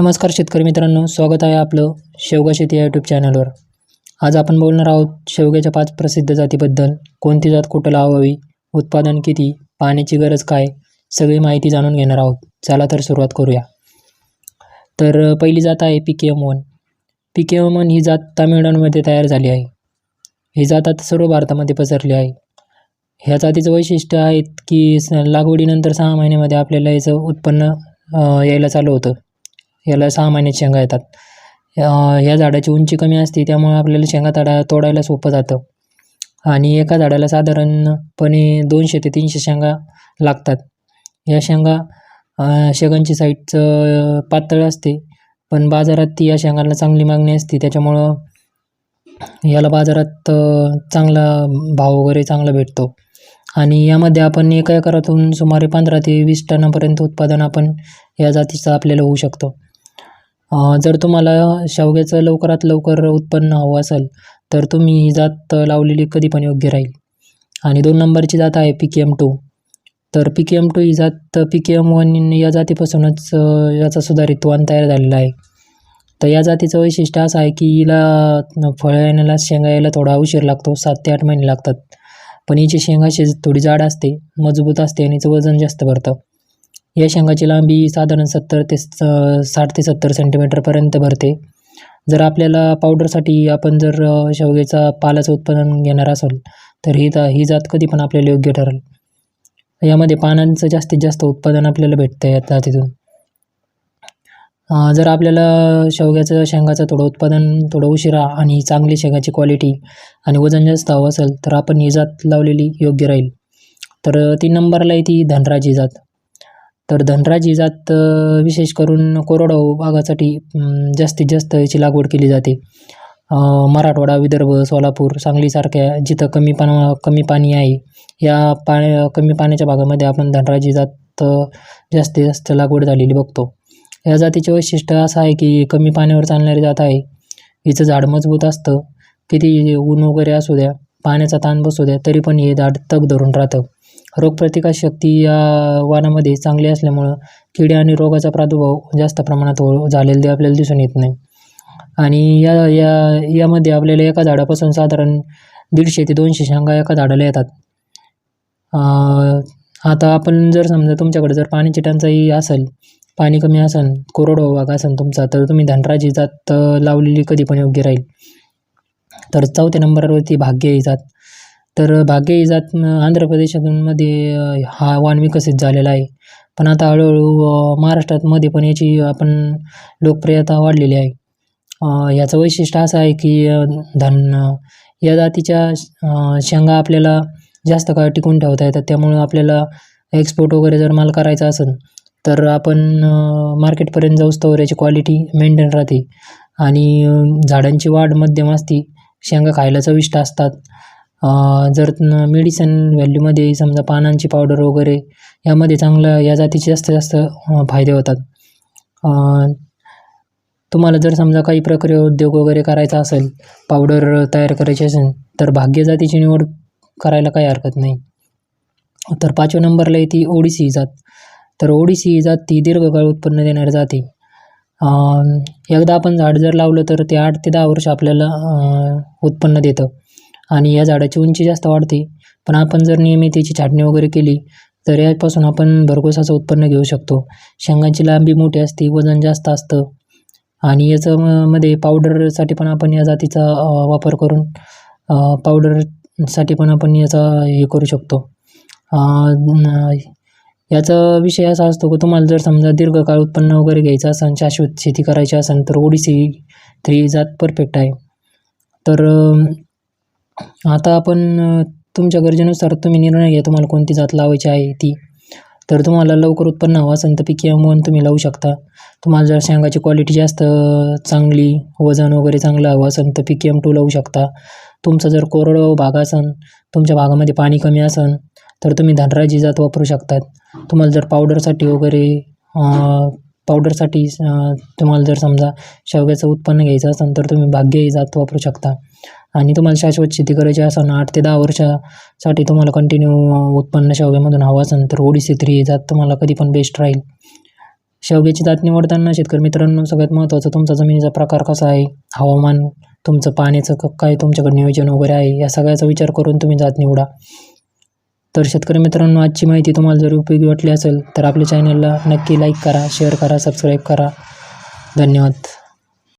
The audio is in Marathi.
नमस्कार शेतकरी मित्रांनो स्वागत आहे आपलं शेवगा शेती या यूट्यूब चॅनलवर आज आपण बोलणार आहोत शेवग्याच्या पाच प्रसिद्ध जातीबद्दल. कोणती जात कुठं लावावी उत्पादन किती पाण्याची गरज काय सगळी माहिती जाणून घेणार आहोत. चला तर सुरुवात करूया. तर पहिली जात आहे P K M one. P K M one ही जात तामिळनाडूमध्ये तयार झाली आहे. ही जात आता सर्व भारतामध्ये पसरली आहे. ह्या जातीचं वैशिष्ट्य आहेत की स लागवडीनंतर सहा महिन्यामध्ये आपल्याला याचं उत्पन्न यायला चालू होतं. याला सहा महिन्यात शेंगा येतात. ह्या झाडाची उंची कमी असते त्यामुळे आपल्याला शेंगा तडा तोडायला सोपं जातं. आणि एका झाडाला साधारणपणे दोनशे ते तीनशे शेंगा लागतात. या शेंगा शेगांची शेंगांची साईडचं पातळ असते पण बाजारात ती या शेंगांना चांगली मागणी असते. त्याच्यामुळं याला बाजारात चांगला भाव वगैरे चांगला भेटतो. आणि यामध्ये आपण एका एकरातून सुमारे पंधरा ते वीस टनापर्यंत उत्पादन आपण या जातीचं आपल्याला होऊ शकतो. जर तुम्हाला शेवग्याचं लवकरात लवकर उत्पन्न हवं असेल तर तुम्ही ही जात लावलेली कधी पण योग्य राहील. आणि दोन नंबरची जात आहे पी के एम टू तर पी के एम टू ही जात पी के एम वन या जातीपासूनच याचा सुधारित वाण तयार झालेला आहे. तर या जातीचं वैशिष्ट्य असं आहे की हिला फळं येण्याला शेंगा यायला थोडा उशीर लागतो सात ते आठ महिने लागतात. पण हिची शेंगा थोडी जाड असते मजबूत असते आणि हिचं वजन जास्त भरतं. या शेंगाची लांबी साधारण सत्तर ते स- साठ ते सत्तर सेंटीमीटरपर्यंत भरते. जर आपल्याला पावडरसाठी आपण जर शेवग्याचा पालाचं उत्पादन घेणार असेल तर ही जा ही जात कधी पण आपल्याला योग्य ठरेल. यामध्ये पानांचं जास्तीत जास्त उत्पादन आपल्याला भेटतं या जातीतून. जर आपल्याला शेवग्याचं शेंगाचं थोडं उत्पादन थोडं उशिरा आणि चांगली शेंगाची क्वालिटी आणि वजन जास्त हवं असेल तर आपण ही जात लावलेली योग्य राहील. तर तीन नंबरला येते धनराजी जात. तर धनराजी जात विशेष करून कोरडवाहू भागासाठी जास्तीत जास्त याची लागवड केली जाते. मराठवाडा विदर्भ सोलापूर सांगलीसारख्या जिथं कमी पान कमी पाणी आहे या पाण्या कमी पाण्याच्या भागामध्ये आपण धनराजी जात जास्तीत जास्त लागवड झालेली बघतो. या जातीचे वैशिष्ट्य असं आहे की कमी पाण्यावर चालणारी जात आहे. हिचं झाड मजबूत असतं. किती ऊन वगैरे असू द्या पाण्याचा ताण बसू द्या तरी पण हे झाड तग धरून राहतं. रोगप्रतिकारशक्ती या वाणामध्ये चांगली असल्यामुळं किडे आणि रोगाचा प्रादुर्भाव जास्त प्रमाणात हो झालेला ते आपल्याला दिसून येत नाही. आणि या या यामध्ये आपल्याला एका झाडापासून साधारण दीडशे ते दोनशे शेंगा एका झाडाला येतात. आता आपण जर समजा तुमच्याकडे जर पाण्याची टंचाई असेल पाणी कमी असेल कोरडवाहू भाग असेल तुमचा तर तुम्ही धनराजी जात लावलेली कधी पण योग्य राहील. तर चौथ्या नंबरवरती भाग्य ही जात. तर भाग्य जात आंध्र प्रदेशातूनमध्ये हा वाण विकसित झालेला आहे. पण आता हळूहळू महाराष्ट्रातमध्ये महाराष्ट्रात मध्ये पण याची आपण लोकप्रियता वाढलेली आहे. याचं वैशिष्ट्य असं आहे की धान धन या जातीच्या शेंगा आपल्याला जास्त काळ टिकून ठेवता येतात. त्यामुळं आपल्याला एक्सपोर्ट वगैरे जर माल करायचा असेल तर आपण मार्केटपर्यंत जाऊस्तवर याची क्वालिटी मेंटेन राहते. आणि झाडांची वाढ मध्यम असते शेंगा खायला चविष्ट असतात. जर मेडिसन व्हॅल्यूमध्ये समजा पानांची पावडर वगैरे यामध्ये चांगलं या जातीचे जास्तीत जास्त फायदे होतात. तुम्हाला जर समजा काही प्रक्रिया उद्योग वगैरे करायचा असेल पावडर तयार करायची असेल तर भाग्य जातीची निवड करायला काही हरकत नाही. तर पाचव्या नंबरला येते ओडिसी ही जात. तर ओडिसी ही जात ती दीर्घकाळ उत्पन्न देणारी जाते एकदा आपण झाड जर लावलं तर ते आठ ते दहा वर्ष आपल्याला उत्पन्न देतं. आणि या झाडाची उंची जास्त वाढते. पण आपण जर नियमित याची छाटणी वगैरे केली तर यापासून आपण भरघोस असं उत्पन्न घेऊ शकतो. शेंगांची लांबी मोठी असते वजन जास्त असतं. आणि याचं म- मध्ये पावडरसाठी पण आपण या जातीचा वापर करून पावडरसाठी पण आपण याचा हे करू शकतो. याचा विषय असा असतो की तुम्हाला जर समजा दीर्घकाळ उत्पन्न वगैरे घ्यायचं असेल शाश्वत शेती करायची असेल तर ओडिसी थ्री जात परफेक्ट आहे. तर आता आपण तुमच्या गरजेनुसार तुम्ही निर्णय घ्या तुम्हाला कोणती जात लावायची आहे ती. तर तुम्हाला लवकर उत्पन्न हवं असेल तर पी के एम वन तुम्ही लावू शकता. तुम्हाला जर शेंगाची क्वालिटी जास्त चांगली वजन वगैरे चांगलं हवं असेल तर पी के एम टू लावू शकता. तुमचा जर कोरडवाहू भाग असेल तुमच्या भागामध्ये पाणी कमी असेल तर तुम्ही धनराजी जात वापरू शकतात. तुम्हाला जर पावडरसाठी वगैरे पावडरसाठी तुम्हाला जर समजा शेवग्याचं उत्पन्न घ्यायचं असेल तर तुम्ही भाग्य ही जात वापरू शकता. आणि तुम्हाला शाश्वत शेती करायची असेल आठ ते दहा वर्षासाठी तुम्हाला कंटिन्यू उत्पन्न शेवग्यामधून हवं असेल तर ओडिसी थ्री जात तुम्हाला कधी पण बेस्ट राहील. शेवग्याची जात निवडताना शेतकरी मित्रांनो सगळ्यात महत्त्वाचं तुमचा जमिनीचा प्रकार कसा आहे? हवामान तुमचं पाण्याचं क काय तुमच्याकडे नियोजन वगैरे आहे? या सगळ्याचा विचार करून तुम्ही जात निवडा. तर शेतकरी मित्रांनो आजची माहिती तुम्हाला जर उपयोगी वाटली असेल तर आपल्या चॅनलला नक्की लाईक करा शेअर करा सबस्क्राईब करा. धन्यवाद.